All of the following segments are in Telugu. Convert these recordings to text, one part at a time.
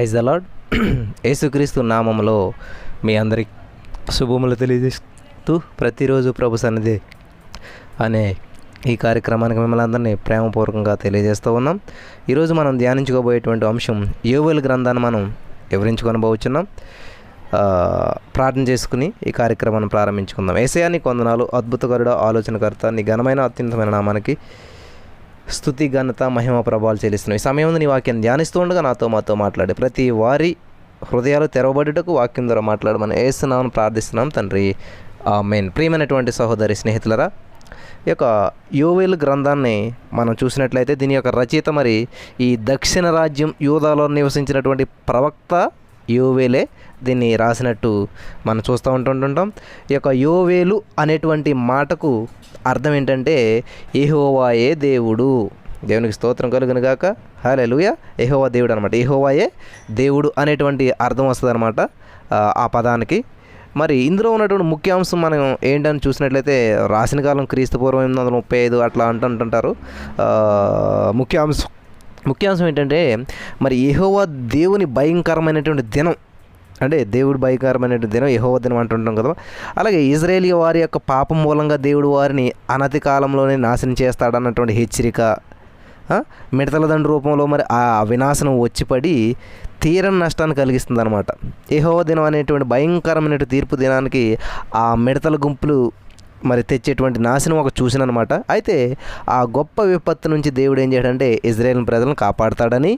ప్రైజ్ ద లాడ్ యేసుక్రీస్తు నామంలో మీ అందరి శుభములు తెలియజేస్తూ ప్రతిరోజు ప్రభు సన్నిధి అనే ఈ కార్యక్రమానికి మిమ్మల్ని అందరినీ ప్రేమపూర్వకంగా తెలియజేస్తూ ఉన్నాం. ఈరోజు మనం ధ్యానించుకోబోయేటువంటి అంశం యోవేలు గ్రంథాన్ని మనం వివరించుకొనబోతున్నాం పోవచ్చున్నాం ప్రార్థన చేసుకుని ఈ కార్యక్రమాన్ని ప్రారంభించుకుందాం. ఏసయాన్ని కొందనాలు అద్భుతకరుడ ఆలోచనకర్త నీ ఘనమైన అత్యంతమైన నామానికి స్థుతి ఘనత మహిమ ప్రభావాలు చెల్లిస్తున్నాయి. ఈ సమయంలో నీ వాక్యం ధ్యానిస్తూ ఉండగా నాతో మాతో మాట్లాడే. ప్రతి వారి హృదయాలు తెరవబడుటకు వాక్యం ద్వారా మాట్లాడమని వేస్తున్నామని ప్రార్థిస్తున్నాం తండ్రి. ఆ మెయిన్ ప్రియమైనటువంటి సహోదరి స్నేహితులరా ఈ యొక్క యోవేలు గ్రంథాన్ని మనం చూసినట్లయితే దీని యొక్క రచయిత మరి ఈ దక్షిణ రాజ్యం యూదాలో నివసించినటువంటి ప్రవక్త యోవేలే దీన్ని రాసినట్టు మనం చూస్తూ ఉంటుంటుంటాం. ఈ యొక్క యోవేలు అనేటువంటి మాటకు అర్థం ఏంటంటే ఏహోవాయే దేవుడు. దేవునికి స్తోత్రం కలుగును గాక. లూయ ఏహోవా దేవుడు అనమాట ఏహోవాయే దేవుడు అనేటువంటి అర్థం వస్తుంది అనమాట ఆ పదానికి. మరి ఇందులో ఉన్నటువంటి ముఖ్యాంశం మనం ఏంటని చూసినట్లయితే రాసిన కాలం క్రీస్తు పూర్వం ఎనిమిది వందల ముప్పై ఐదు అట్లా అంటుంటుంటారు ఆ, ముఖ్యాంశం ముఖ్యాంశం ఏంటంటే మరి ఏహోవా దేవుని భయంకరమైనటువంటి దినం అంటే దేవుడు భయంకరమైనటువంటి దినం యహోవ దినం అంటుంటాం కదా. అలాగే ఇజ్రాయేలీ వారి యొక్క పాపం మూలంగా దేవుడు వారిని అనతి కాలంలోనే నాశనం చేస్తాడన్నటువంటి హెచ్చరిక మిడతలదండ మిడతల దండు రూపంలో మరి ఆ వినాశనం వచ్చిపడి తీరని నష్టాన్ని కలిగిస్తుంది అనమాట యహోవ దినం అనేటువంటి భయంకరమైన తీర్పు దినానికి ఆ మిడతల గుంపులు మరి తెచ్చేటువంటి నాశనం ఒక చూసినమాట అయితే ఆ గొప్ప విపత్తు నుంచి దేవుడు ఏం చేయడంటే ఇజ్రాయేల్ ప్రజలను కాపాడతాడని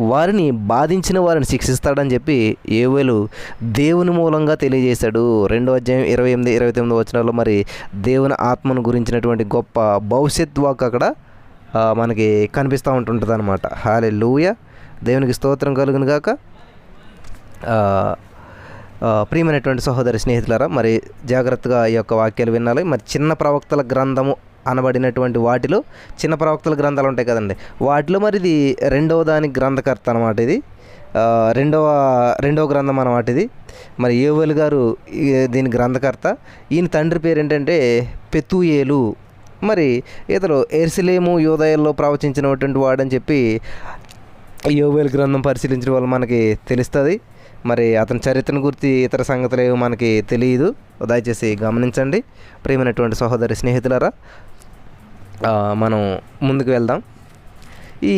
వారిని బాధించిన వారిని శిక్షిస్తాడని చెప్పి ఏవేలు దేవుని మూలంగా తెలియజేశాడు. రెండో అధ్యాయం ఇరవై ఎనిమిది ఇరవై తొమ్మిది వచనాల్లో మరి దేవుని ఆత్మను గురించినటువంటి గొప్ప భవిష్యత్ వాక్ అక్కడ మనకి కనిపిస్తూ ఉంటుంటుంది అనమాట హాలే లూయ దేవునికి స్తోత్రం కలుగును గాక. ప్రియమైనటువంటి సహోదరి స్నేహితులారా మరి జాగ్రత్తగా ఈ యొక్క వాక్యాలు వినాలి. మరి చిన్న ప్రవక్తల గ్రంథము అనబడినటువంటి వాటిలో చిన్న ప్రవక్తల గ్రంథాలు ఉంటాయి కదండి. వాటిలో మరి ఇది రెండవ దాని గ్రంథకర్త అనమాట ఇది. రెండవ రెండవ గ్రంథం అనమాట ఇది. మరి యోవేలు గారు దీని గ్రంథకర్త. ఈయన తండ్రి పేరు ఏంటంటే పెతుయేలు. మరి ఇతడు ఎర్సిలేము యోదయాల్లో ప్రవచించినటువంటి వాడని చెప్పి యోవేలు గ్రంథం పరిశీలించిన వాళ్ళు మనకి తెలుస్తుంది. మరి అతని చరిత్రను గురించి ఇతర సంగతులు ఏవో మనకి తెలియదు. దయచేసి గమనించండి. ప్రియమైనటువంటి సహోదరి స్నేహితులరా మనం ముందుకు వెళ్దాం. ఈ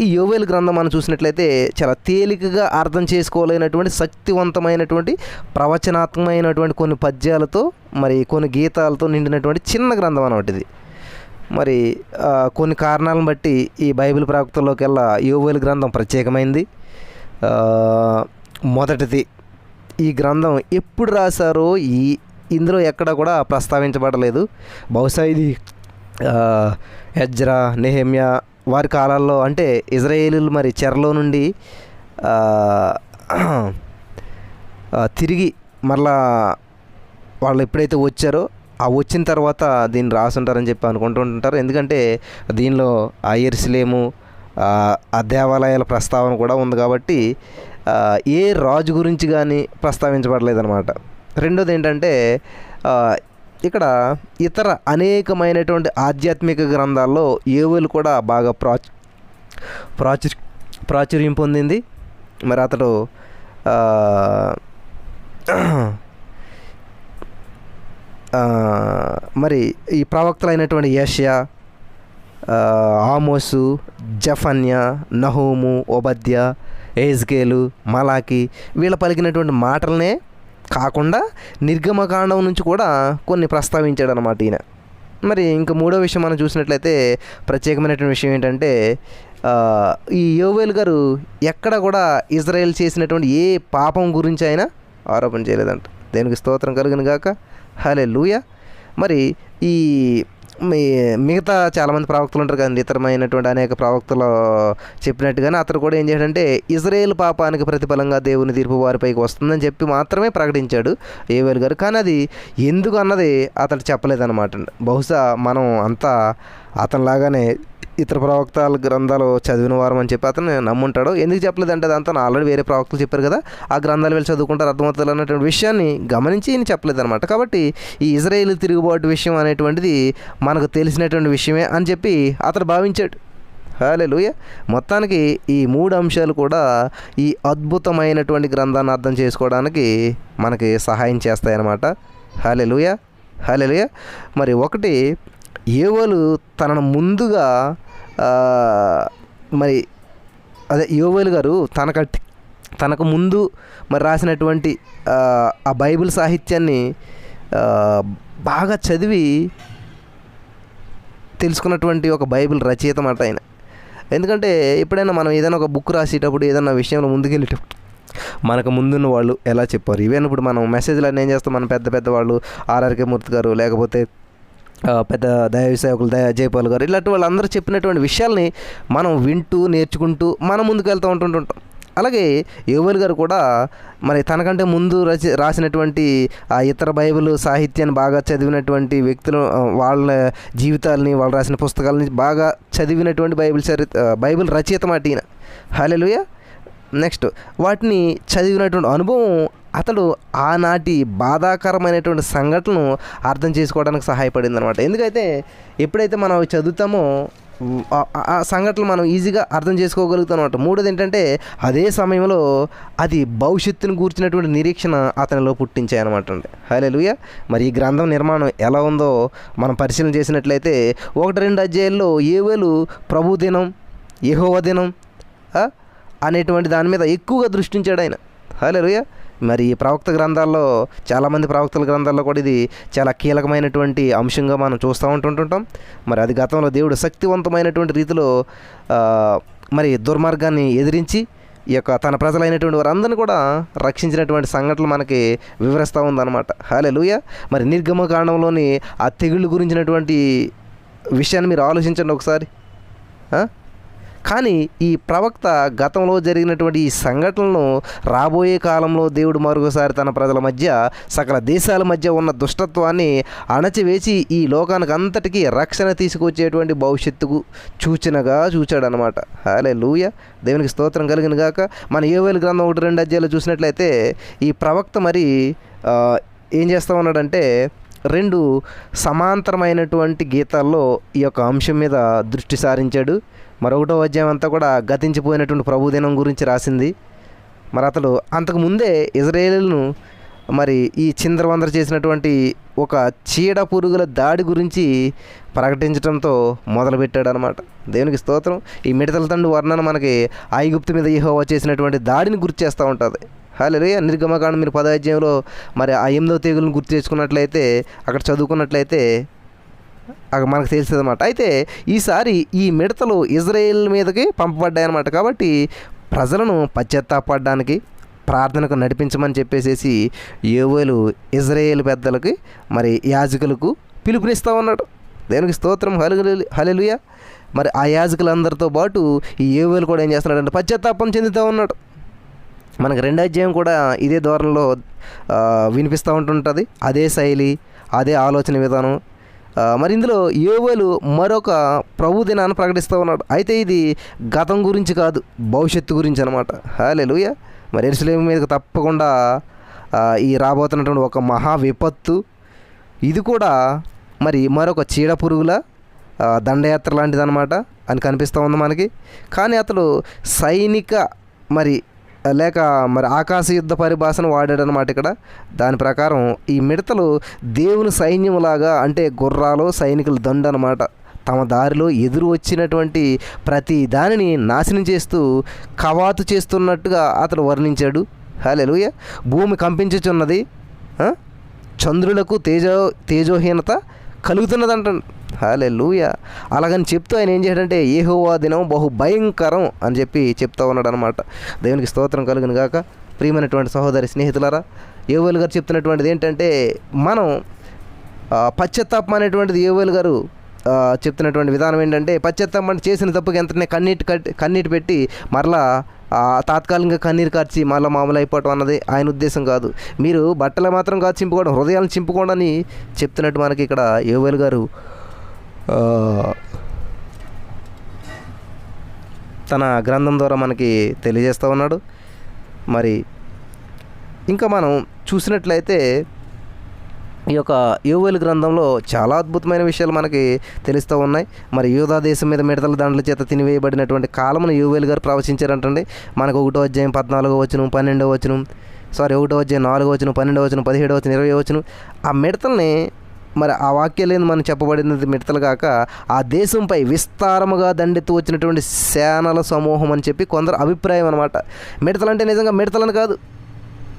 ఈ యోవేలు గ్రంథం మనం చూసినట్లయితే చాలా తేలికగా అర్థం చేసుకోలేనటువంటి శక్తివంతమైనటువంటి ప్రవచనాత్మకమైనటువంటి కొన్ని పద్యాలతో మరి కొన్ని గీతాలతో నిండినటువంటి చిన్న గ్రంథం అనమాట ఇది. మరి కొన్ని కారణాలను బట్టి ఈ బైబిల్ ప్రవక్తల్లోకి వెళ్ళా యోవేలు గ్రంథం ప్రత్యేకమైంది. మొదటిది. ఈ గ్రంథం ఎప్పుడు రాశారో ఈ ఇందులో ఎక్కడ కూడా ప్రస్తావించబడలేదు. బహుశా ఇది హెజ్రా ఎజ్రా నెహమ్యా వారి కాలాల్లో అంటే ఇజ్రాయేలీలు మరి చెరలో నుండి తిరిగి మరలా వాళ్ళు ఎప్పుడైతే వచ్చారో ఆ వచ్చిన తర్వాత దీన్ని రాసుంటారని చెప్పి అనుకుంటుంటారు ఎందుకంటే దీనిలో ఆ ఎరుసలేము ఆ దేవాలయాల ప్రస్తావన కూడా ఉంది కాబట్టి ఏ రాజు గురించి కానీ ప్రస్తావించబడలేదన్నమాట. రెండోది ఏంటంటే ఇక్కడ ఇతర అనేకమైనటువంటి ఆధ్యాత్మిక గ్రంథాల్లో ఏవులు కూడా బాగా ప్రాచు ప్రాచుర్ ప్రాచుర్యం పొందింది. మరి అతడు మరి ఈ ప్రవక్తలైనటువంటి యష్యా ఆమోసు జఫన్య నహూము ఒబద్య ఏజ్కేలు మలాకి వీళ్ళ పలికినటువంటి మాటలనే కాకుండా నిర్గమకాండం నుంచి కూడా కొన్ని ప్రస్తావించాడు అనమాట ఈయన. మరి ఇంకా మూడో విషయం మనం చూసినట్లయితే ప్రత్యేకమైనటువంటి విషయం ఏంటంటే ఈ యోవేల్ గారు ఎక్కడ కూడా ఇజ్రాయెల్ చేసినటువంటి ఏ పాపం గురించి అయినా ఆరోపణ చేయలేదంట. దేనికి స్తోత్రం కలిగిన గాక? హలే లూయ మరి ఈ మీ మిగతా చాలామంది ప్రవక్తలు ఉంటారు కదండి ఇతరమైనటువంటి అనేక ప్రవక్తలు చెప్పినట్టుగానే అతను కూడా ఏం చేశాడంటే ఇజ్రాయేల్ పాపానికి ప్రతిఫలంగా దేవుని తీర్పు వారిపైకి వస్తుందని చెప్పి మాత్రమే ప్రకటించాడు ఏవేల్ గారు. కానీ అది ఎందుకు అన్నది అతడు చెప్పలేదన్నమాట బహుశా మనం అంతా అతనిలాగానే ఇతర ప్రవక్తల గ్రంథాలు చదివిన వారం అని చెప్పి అతను నమ్ముంటాడు. ఎందుకు చెప్పలేదంటే అదంతా ఆల్రెడీ వేరే ప్రవక్తలు చెప్పారు కదా. ఆ గ్రంథాలు వెళ్ళి చదువుకుంటారు అర్థమవుతుంది అన్నటువంటి విషయాన్ని గమనించి ఈయన చెప్పలేదు అనమాట కాబట్టి ఈ ఇజ్రాయేల్ తిరుగుబాటు విషయం అనేటువంటిది మనకు తెలిసినటువంటి విషయమే అని చెప్పి అతను భావించాడు. హాలెలుయ మొత్తానికి ఈ మూడు అంశాలు కూడా ఈ అద్భుతమైనటువంటి గ్రంథాన్ని అర్థం చేసుకోవడానికి మనకి సహాయం చేస్తాయన్నమాట. హాలెలుయ హాలెలుయ మరి ఒకటి ఏవోలు తనను ముందుగా మరి అదే యోవేలు గారు తనకట్టి తనకు ముందు మరి రాసినటువంటి ఆ, బైబిల్ సాహిత్యాన్ని బాగా చదివి తెలుసుకున్నటువంటి ఒక బైబిల్ రచయిత మాట ఆయన. ఎందుకంటే ఎప్పుడైనా మనం ఏదైనా ఒక బుక్ రాసేటప్పుడు ఏదైనా విషయంలో ముందుకెళ్ళేటప్పుడు మనకు ముందున్న వాళ్ళు ఎలా చెప్పారు? ఈవెన్ ఇప్పుడు మనం మెసేజ్లు అన్నీ ఏం చేస్తాం? మన పెద్ద పెద్ద వాళ్ళు ఆర్ఆర్కే మూర్తి గారు లేకపోతే పెద్ద దైవ సేవకులు దయ జయపాల్ గారు ఇలాంటి వాళ్ళందరూ చెప్పినటువంటి విషయాల్ని మనం వింటూ నేర్చుకుంటూ మనం ముందుకు వెళ్తూ ఉంటుంటుంటాం. అలాగే యువల్ గారు కూడా మరి తనకంటే ముందు రచి రాసినటువంటి ఆ ఇతర బైబిల్ సాహిత్యాన్ని బాగా చదివినటువంటి వ్యక్తులు వాళ్ళ జీవితాలని వాళ్ళు రాసిన పుస్తకాలని బాగా చదివినటువంటి బైబిల్ చరిత్ర బైబిల్ రచయిత మాట ఈయన. హాలెలుయ నెక్స్ట్ వాటిని చదివినటువంటి అనుభవం అతడు ఆనాటి బాధాకరమైనటువంటి సంఘటనను అర్థం చేసుకోవడానికి సహాయపడింది అనమాట ఎందుకైతే ఎప్పుడైతే మనం అవి చదువుతామో ఆ- సంఘటనలు మనం ఈజీగా అర్థం చేసుకోగలుగుతాం అనమాట మూడోది ఏంటంటే అదే సమయంలో అది భవిష్యత్తును కూర్చున్నటువంటి నిరీక్షణ అతనిలో పుట్టించాయి అనమాట అండి. హలోయ మరి ఈ గ్రంథం నిర్మాణం ఎలా ఉందో మనం పరిశీలన చేసినట్లయితే ఒకటి రెండు అధ్యాయుల్లో ఏవేలు ప్రభు దినం యెహోవా దినం అనేటువంటి దాని మీద ఎక్కువగా దృష్టించాడు ఆయన. హలోయ మరి ఈ ప్రవక్త గ్రంథాల్లో చాలామంది ప్రవక్తల గ్రంథాల్లో కూడా ఇది చాలా కీలకమైనటువంటి అంశంగా మనం చూస్తూ ఉంటుంటుంటాం. మరి అది గతంలో దేవుడు శక్తివంతమైనటువంటి రీతిలో మరి దుర్మార్గాన్ని ఎదిరించి ఈ యొక్క తన ప్రజలైనటువంటి వారందరిని కూడా రక్షించినటువంటి సంఘటనలు మనకి వివరిస్తూ ఉందన్నమాట. హాలే మరి నిర్గమ కాండంలోని ఆ తెగుళ్ళు గురించినటువంటి విషయాన్ని మీరు ఆలోచించండి ఒకసారి. కానీ ఈ ప్రవక్త గతంలో జరిగినటువంటి ఈ సంఘటనలను రాబోయే కాలంలో దేవుడు మరొకసారి తన ప్రజల మధ్య సకల దేశాల మధ్య ఉన్న దుష్టత్వాన్ని అణచివేసి ఈ లోకానికి అంతటికీ రక్షణ తీసుకొచ్చేటువంటి భవిష్యత్తుకు సూచనగా చూచాడనమాట అలే లూయ దేవునికి స్తోత్రం కలిగిన గాక. మన ఏవేలు గ్రంథం ఒకటి రెండు అధ్యాయులు చూసినట్లయితే ఈ ప్రవక్త మరి ఏం చేస్తూ ఉన్నాడంటే రెండు సమాంతరమైనటువంటి గీతాల్లో ఈ యొక్క అంశం మీద దృష్టి సారించాడు. మరొకటో అధ్యాయం అంతా కూడా గతించిపోయినటువంటి ప్రభుదినం గురించి రాసింది. మరి అతడు అంతకు ముందే మరి ఈ చింద్రవందర చేసినటువంటి ఒక చీడ పురుగుల దాడి గురించి ప్రకటించడంతో మొదలుపెట్టాడు అనమాట దేవునికి స్తోత్రం. ఈ మిడతల తండ్రి వర్ణన మనకి ఐగుప్తు మీద యెహోవా చేసినటువంటి దాడిని గుర్తు చేస్తూ ఉంటుంది. హాలే నిర్గమకాండ మీరు పదాధ్యాయంలో మరి ఆ ఎనిమిదో తెగులను గుర్తు చేసుకున్నట్లయితే అక్కడ చదువుకున్నట్లయితే అక్కడ మనకు తెలుస్తుంది అనమాట అయితే ఈసారి ఈ మిడతలు ఇజ్రాయేల్ మీదకి పంపబడ్డాయన్నమాట. కాబట్టి ప్రజలను పశ్చాత్తాపడడానికి ప్రార్థనకు నడిపించమని చెప్పేసేసి యోవేలు ఇజ్రాయేల్ పెద్దలకి మరి యాజకులకు పిలుపునిస్తూ ఉన్నాడు. దేవునికి స్తోత్రం. హలు హలెలుయ మరి ఆ యాజకులందరితో పాటు ఈ ఏవోలు కూడా ఏం చేస్తున్నాడంటే పశ్చాత్తాపం చెందుతూ ఉన్నాడు. మనకి రెండో అధ్యాయం కూడా ఇదే ధోరణిలో వినిపిస్తూ ఉంటుంటుంది. అదే శైలి అదే ఆలోచన విధానం. మరి ఇందులో యోవేలు మరొక ప్రభు దినాన్ని ప్రకటిస్తూ ఉన్నాడు. అయితే ఇది గతం గురించి కాదు భవిష్యత్తు గురించి అనమాట హాలే మరి ఎరుసలేం మీదకి తప్పకుండా ఈ రాబోతున్నటువంటి ఒక మహా విపత్తు. ఇది కూడా మరి మరొక చీడ పురుగుల దండయాత్ర లాంటిదన్నమాట అని కనిపిస్తూ ఉంది మనకి. కానీ అతడు సైనిక మరి లేక మరి ఆకాశ యుద్ధ పరిభాషను వాడాడు అనమాట ఇక్కడ. దాని ప్రకారం ఈ మిడతలు దేవుని సైన్యములాగా అంటే గుర్రాలు సైనికుల దండు అనమాట తమ దారిలో ఎదురు వచ్చినటువంటి ప్రతి దానిని నాశనం చేస్తూ కవాతు చేస్తున్నట్టుగా అతడు వర్ణించాడు. హాలెలుయ భూమి కంపించుచున్నది చంద్రులకు తేజో తేజోహీనత కలుగుతున్నదంట. హాలే లూయ అలాగని చెప్తూ ఆయన ఏం చేయడంటే ఏహోవా దినం బహు భయంకరం అని చెప్పి చెప్తా ఉన్నాడు అనమాట దేవునికి స్తోత్రం కలుగును గాక. ప్రియమైనటువంటి సహోదరి స్నేహితులారా ఏవోలు గారు చెప్తున్నటువంటిది ఏంటంటే మనం పశ్చత్తాపం పశ్చాత్తాపం అనేటువంటిది ఏవోలు గారు చెప్తున్నటువంటి విధానం ఏంటంటే పశ్చాత్తాపం అంటే చేసిన తప్పుకి ఎంతనే కన్నీటి కట్టి కన్నీటి పెట్టి మరలా తాత్కాలికంగా కన్నీరు కార్చి మళ్ళీ మామూలు అయిపోవటం అన్నది ఆయన ఉద్దేశం కాదు. మీరు బట్టలు మాత్రం కాదు చింపుకోవడం హృదయాలను చింపుకోవడం అని చెప్తున్నట్టు మనకి ఇక్కడ ఏవోలు గారు తన గ్రంథం ద్వారా మనకి తెలియజేస్తూ ఉన్నాడు. మరి ఇంకా మనం చూసినట్లయితే ఈ యొక్క యోవేలు గ్రంథంలో చాలా అద్భుతమైన విషయాలు మనకి తెలుస్తూ ఉన్నాయి. మరి యూదా దేశం మీద మిడతల దండల చేత తినివేయబడినటువంటి కాలమును యోవేలు గారు ప్రవచించారంటండి. మనకు ఒకటో అధ్యాయం పద్నాలుగో వచనం పన్నెండో వచనం సారీ ఒకటో అధ్యాయం నాలుగో వచనం పన్నెండో వచనం పదిహేడో వచ్చిన ఇరవై వచనం ఆ మిడతల్ని మరి ఆ వాక్యాలేంది మనం చెప్పబడినది మిడతలు కాక ఆ దేశంపై విస్తారముగా దండెత్తు వచ్చినటువంటి సేనల సమూహం అని చెప్పి కొందరు అభిప్రాయం అనమాట మిడతలు అంటే నిజంగా మిడతలని కాదు.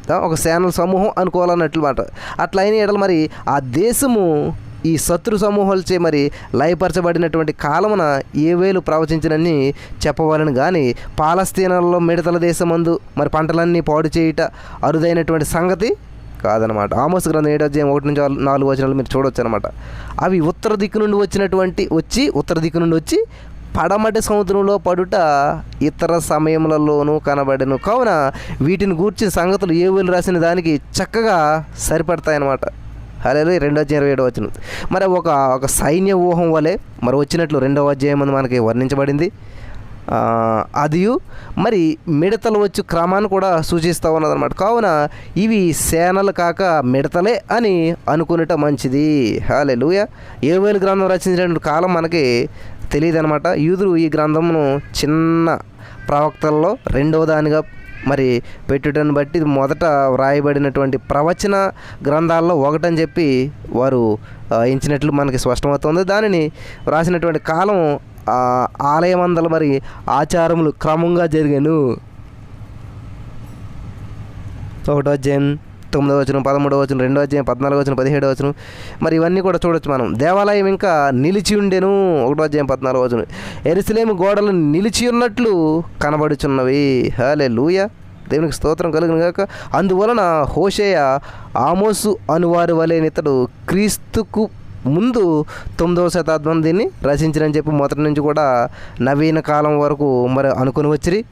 ఒక సేనల సమూహం అనుకోవాలన్నట్లు మాట. అట్లా అయిన ఎడలు మరి ఆ దేశము ఈ శత్రు సమూహాలచే మరి లయపరచబడినటువంటి కాలమున ఏ వేలు ప్రవచించినని చెప్పవాలని కానీ పాలస్తీనాలలో మిడతల దేశమందు మరి పంటలన్నీ పాడు చేయుట అరుదైనటువంటి సంగతి కాదనమాట. ఆమోస్ గ్రంథం ఏడో అధ్యాయం ఒకటి నుంచి నాలుగు వచనాలు మీరు చూడవచ్చు అనమాట అవి ఉత్తర దిక్కు నుండి వచ్చినటువంటి వచ్చి ఉత్తర దిక్కు నుండి వచ్చి పడమటి సముద్రంలో పడుట ఇతర సమయములలోనూ కనబడను. కావున వీటిని గూర్చిన సంగతులు ఏ వేలు రాసిన దానికి చక్కగా సరిపడతాయన్నమాట అదే రెండో అధ్యాయం ఇరవై ఏడో వచ్చిన మరి ఒక ఒక సైన్య ఊహం వలె మరి వచ్చినట్లు రెండవ అధ్యాయం అని మనకి వర్ణించబడింది. అదియు మరి మిడతలు వచ్చు క్రమాన్ని కూడా సూచిస్తూ ఉన్నదన్నమాట. కావున ఇవి సేనలు కాక మిడతలే అని అనుకునేట మంచిది. హాలే లూయ ఏవేలు గ్రంథం రచించినటువంటి కాలం మనకి తెలియదు అనమాట యూదులు ఈ గ్రంథమును చిన్న ప్రవక్తల్లో రెండవ దానిగా మరి పెట్టుటను బట్టి మొదట వ్రాయబడినటువంటి ప్రవచన గ్రంథాల్లో ఒకటని చెప్పి వారు ఎంచినట్లు మనకి స్పష్టమవుతుంది. దానిని వ్రాసినటువంటి కాలం ఆలయమందల మరి ఆచారములు క్రమంగా జరిగాను. ఒకటో అధ్యాయం తొమ్మిదో వచనం పదమూడో వచనం రెండో అధ్యాయం పద్నాలుగో వచనం పదిహేడో వచనం. మరి ఇవన్నీ కూడా చూడొచ్చు మనం. దేవాలయం ఇంకా నిలిచి ఉండెను. ఒకటో అధ్యాయం పద్నాలుగో వచనం. ఎరుసలేము గోడలు నిలిచి ఉన్నట్లు కనబడుచున్నవి. హలే లూయ దేవునికి స్తోత్రం కలుగును గాక. అందువలన హోషేయ ఆమోసు అనువారు వలేనితడు క్రీస్తుకు ముందు తొమ్మిదవ శతాబ్దం దీన్ని రచించినని చెప్పి మొదటి నుంచి కూడా నవీన కాలం వరకు మరి అనుకుని వచ్చిరి.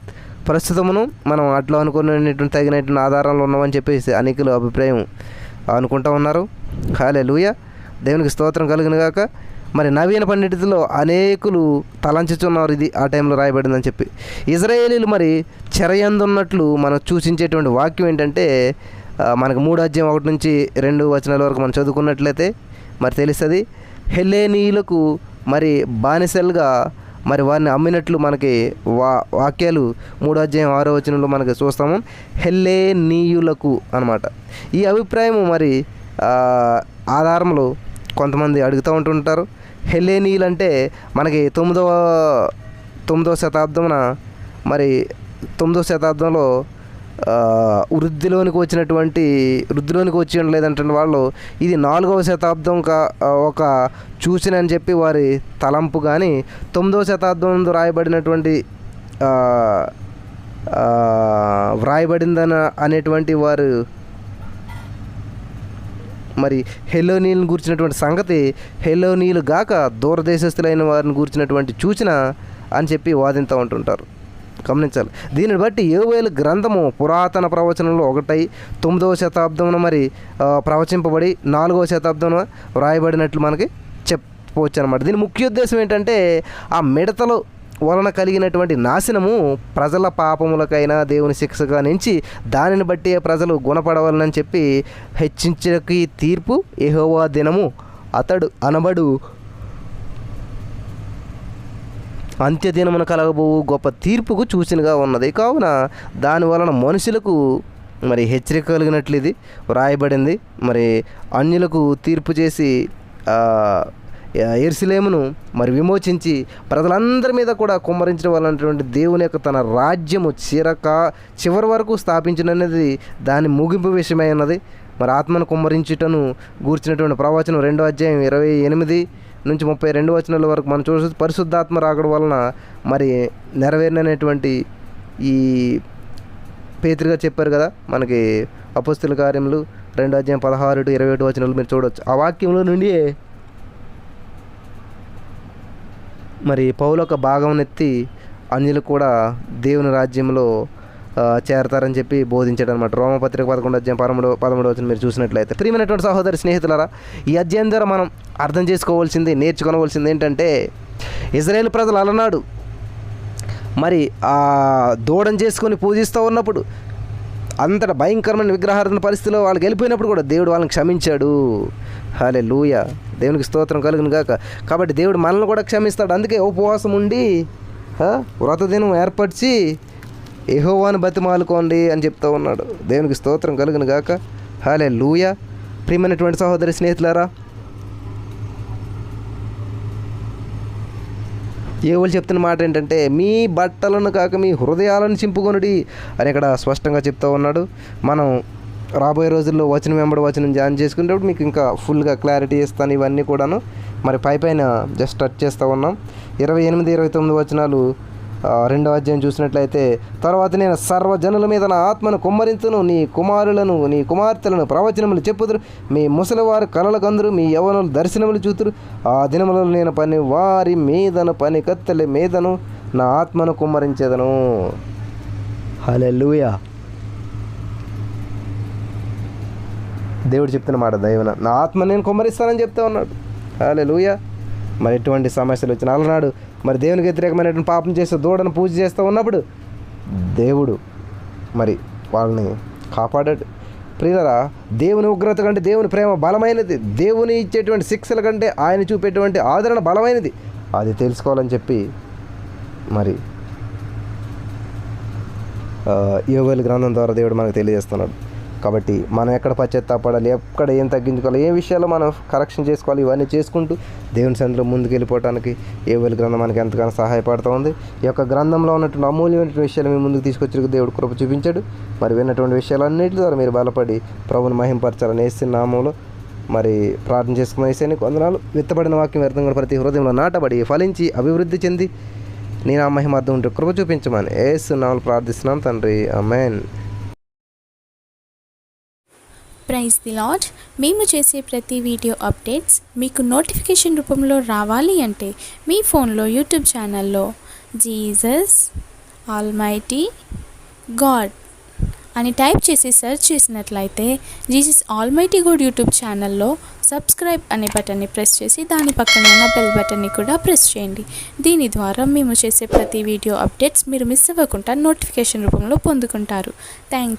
ప్రస్తుతమును మనం అట్లా అనుకునేటువంటి తగినటువంటి ఆధారాలు ఉన్నామని చెప్పేసి అనేకులు అభిప్రాయం అనుకుంటా ఉన్నారు. హాలే లూయ దేవునికి స్తోత్రం కలిగిన గాక. మరి నవీన పండితులో అనేకులు తలంచుచున్నారు ఇది ఆ టైంలో రాయబడిందని చెప్పి. ఇజ్రాయేలీలు మరి చెరయందున్నట్లు మనం సూచించేటువంటి వాక్యం ఏంటంటే మనకు మూడు అధ్యాయం ఒకటి నుంచి రెండు వచనాల వరకు మనం చదువుకున్నట్లయితే మరి తెలుస్తుంది. హెలేనీయులకు మరి బానిసలుగా మరి వారిని అమ్మినట్లు మనకి వా వాక్యాలు మూడో అధ్యాయం ఆరో వచనంలో మనకి చూస్తాము. హెల్లేనీయులకు అనమాట ఈ అభిప్రాయం మరి ఆధారములు కొంతమంది అడుగుతూ ఉంటుంటారు. హెల్లేనీయులు అంటే మనకి తొమ్మిదవ తొమ్మిదవ శతాబ్దమున మరి తొమ్మిదవ శతాబ్దంలో వృద్ధిలోనికి వచ్చినటువంటి వృద్ధిలోనికి వచ్చి లేదంటే వాళ్ళు ఇది నాలుగవ శతాబ్దం కా ఒక చూసిన అని చెప్పి వారి తలంపు కానీ తొమ్మిదవ శతాబ్దం రాయబడినటువంటి వ్రాయబడిందన అనేటువంటి వారు మరి హెలోనీలను గూర్చినటువంటి సంగతి హెలోనీలు గాక దూరదేశస్తులైన వారిని గూర్చినటువంటి సూచన అని చెప్పి వాదిస్తూ ఉంటుంటారు. గమనించాలి. దీనిని బట్టి ఏవేలు గ్రంథము పురాతన ప్రవచనంలో ఒకటై తొమ్మిదవ శతాబ్దమున మరి ప్రవచింపబడి నాలుగవ శతాబ్దమున వ్రాయబడినట్లు మనకి చెప్పవచ్చు అనమాట దీని ముఖ్య ఉద్దేశం ఏంటంటే ఆ మిడతలు వలన కలిగినటువంటి నాశనము ప్రజల పాపములకైనా దేవుని శిక్షగా నుంచి దానిని బట్టి ప్రజలు గుణపడవాలని చెప్పి హెచ్చించకి తీర్పు ఎహోవా దినము. అతడు అనబడు అంత్యదినమున కలగబోవు గొప్ప తీర్పుకు సూచనగా ఉన్నది. కావున దాని వలన మనుషులకు మరి హెచ్చరిక కలిగినట్లు ఇది వ్రాయబడింది. మరి అన్యులకు తీర్పు చేసి ఆ, ఎర్సిలేమును మరి విమోచించి ప్రజలందరి మీద కూడా కుమ్మరించడం వలనటువంటి దేవుని యొక్క తన రాజ్యము చిరక చివరి వరకు స్థాపించినది దాని ముగింపు విషయమై ఉన్నది. మరి ఆత్మను కుమ్మరించుటను గూర్చినటువంటి ప్రవచనం రెండో అధ్యాయం ఇరవై ఎనిమిది. నుంచి ముప్పై రెండు వచనాల వరకు మనం చూసి పరిశుద్ధాత్మ రాకడం వలన మరి నెరవేరినటువంటి ఈ పేతురుగా చెప్పారు కదా మనకి అపస్తుల కార్యములు రెండు అధ్యాయం పదహారు టు ఇరవై ఒకటి వచనాలు మీరు చూడవచ్చు. ఆ వాక్యంలో నుండి మరి పౌలొక భాగం ఎత్తి అన్యులు కూడా దేవుని రాజ్యంలో చేరతారని చెప్పి బోధించాడు అనమాట రోమపత్రిక పదకొండు అధ్యాయం పదమూడు పదమూడు వచ్చిన మీరు చూసినట్లయితే. ప్రియమైనటువంటి సహోదరి స్నేహితులరా ఈ అధ్యాయం ద్వారా మనం అర్థం చేసుకోవాల్సింది నేర్చుకోవాల్సింది ఏంటంటే ఇజ్రాయేల్ ప్రజలు అలనాడు. మరి ఆ దూడం చేసుకొని పూజిస్తూ ఉన్నప్పుడు అంతట భయంకరమైన విగ్రహార్థన పరిస్థితిలో వాళ్ళకి వెళ్ళిపోయినప్పుడు కూడా దేవుడు వాళ్ళని క్షమించాడు. హాలే లూయ దేవునికి స్తోత్రం కలుగును గాక. కాబట్టి దేవుడు మనల్ని కూడా క్షమిస్తాడు. అందుకే ఉపవాసం ఉండి వ్రతదినం ఏర్పరిచి ఎహోవాను బతిమాలుకోండి అని చెప్తూ ఉన్నాడు. దేవునికి స్తోత్రం కలుగును గాక. హాలే లూయ ప్రియమైనటువంటి సహోదరి స్నేహితులారా ఏవులు చెప్తున్న మాట ఏంటంటే మీ బట్టలను కాక మీ హృదయాలను చింపుకొనుడి అని ఇక్కడ స్పష్టంగా చెప్తూ ఉన్నాడు. మనం రాబోయే రోజుల్లో వచనం వెంబడి వచనం జాయిన్ చేసుకునేటప్పుడు మీకు ఇంకా ఫుల్గా క్లారిటీ ఇస్తాను ఇవన్నీ కూడాను. మరి పై పైన జస్ట్ టచ్ చేస్తూ ఉన్నాం. ఇరవై ఎనిమిది ఇరవై తొమ్మిది వచనాలు రెండవ అధ్యాయం చూసినట్లయితే తర్వాత నేను సర్వజనుల మీద నా ఆత్మను కుమ్మరించును నీ కుమారులను నీ కుమార్తెలను ప్రవచనములు చెప్పుదురు. మీ ముసలివారు కలల కందురు మీ యవనులు దర్శనములు చూతురు. ఆ దినములలో నేను పని వారి మీదను పని కత్తెల మీదను నా ఆత్మను కుమ్మరించేదను. హలెలుయా దేవుడు చెప్తున్న మాట దైవన నా ఆత్మ నేను కుమ్మరిస్తానని చెప్తా ఉన్నాడు. లూయ మరి ఎటువంటి సమస్యలు వచ్చిన అలనాడు మరి దేవునికి వ్యతిరేకమైనటువంటి పాపం చేస్తూ దూడను పూజ చేస్తూ ఉన్నప్పుడు దేవుడు మరి వాళ్ళని కాపాడాడు. ప్రియులరా దేవుని ఉగ్రత కంటే దేవుని ప్రేమ బలమైనది. దేవుని ఇచ్చేటువంటి శిక్షల కంటే ఆయన చూపేటువంటి ఆదరణ బలమైనది. అది తెలుసుకోవాలని చెప్పి మరి ఆ, గ్రంథం ద్వారా దేవుడు మనకు తెలియజేస్తున్నాడు. కాబట్టి మనం ఎక్కడ పశ్చాత్తాపడాలి ఎక్కడ ఏం తగ్గించుకోవాలి ఏ విషయాలు మనం కరెక్షన్ చేసుకోవాలి ఇవన్నీ చేసుకుంటూ దేవుని సందులో ముందుకు వెళ్ళిపోవడానికి ఏవెల్ గ్రంథం మనకి ఎంతగానో సహాయపడుతూ ఉంది. ఈ యొక్క గ్రంథంలో ఉన్నటువంటి అమూల్యమైనటువంటి విషయాలు మీ ముందుకు తీసుకొచ్చి దేవుడు కృప చూపించాడు. మరి విన్నటువంటి విషయాలన్నిటి ద్వారా మీరు బలపడి ప్రభుని మహింపరచాలని వేసిన నామంలో మరి ప్రార్థన చేసుకున్న వేసేని కొందనాలు. విత్తబడిన వాక్యం వ్యర్థం కూడా ప్రతి హృదయంలో నాటబడి ఫలించి అభివృద్ధి చెంది నేను ఆ మహిమార్థం ఉంటే కృప చూపించమని ఏసు ప్రార్థిస్తున్నాం తండ్రి. అమెన్ ప్రైజ్ ది లాడ్ మేము చేసే ప్రతి వీడియో అప్డేట్స్ మీకు నోటిఫికేషన్ రూపంలో రావాలి అంటే మీ ఫోన్లో యూట్యూబ్ ఛానల్లో. జీసస్ ఆల్మైటీ గాడ్ అని టైప్ చేసి సెర్చ్ చేసినట్లయితే జీసస్ ఆల్మైటీ గుడ్ యూట్యూబ్ ఛానల్లో సబ్స్క్రైబ్ అనే బటన్ని ప్రెస్ చేసి దాని పక్కన ఉన్న బెల్ బటన్ని కూడా ప్రెస్ చేయండి. దీని ద్వారా మేము చేసే ప్రతి వీడియో అప్డేట్స్ మీరు మిస్ అవ్వకుండా నోటిఫికేషన్ రూపంలో పొందుకుంటారు. థ్యాంక్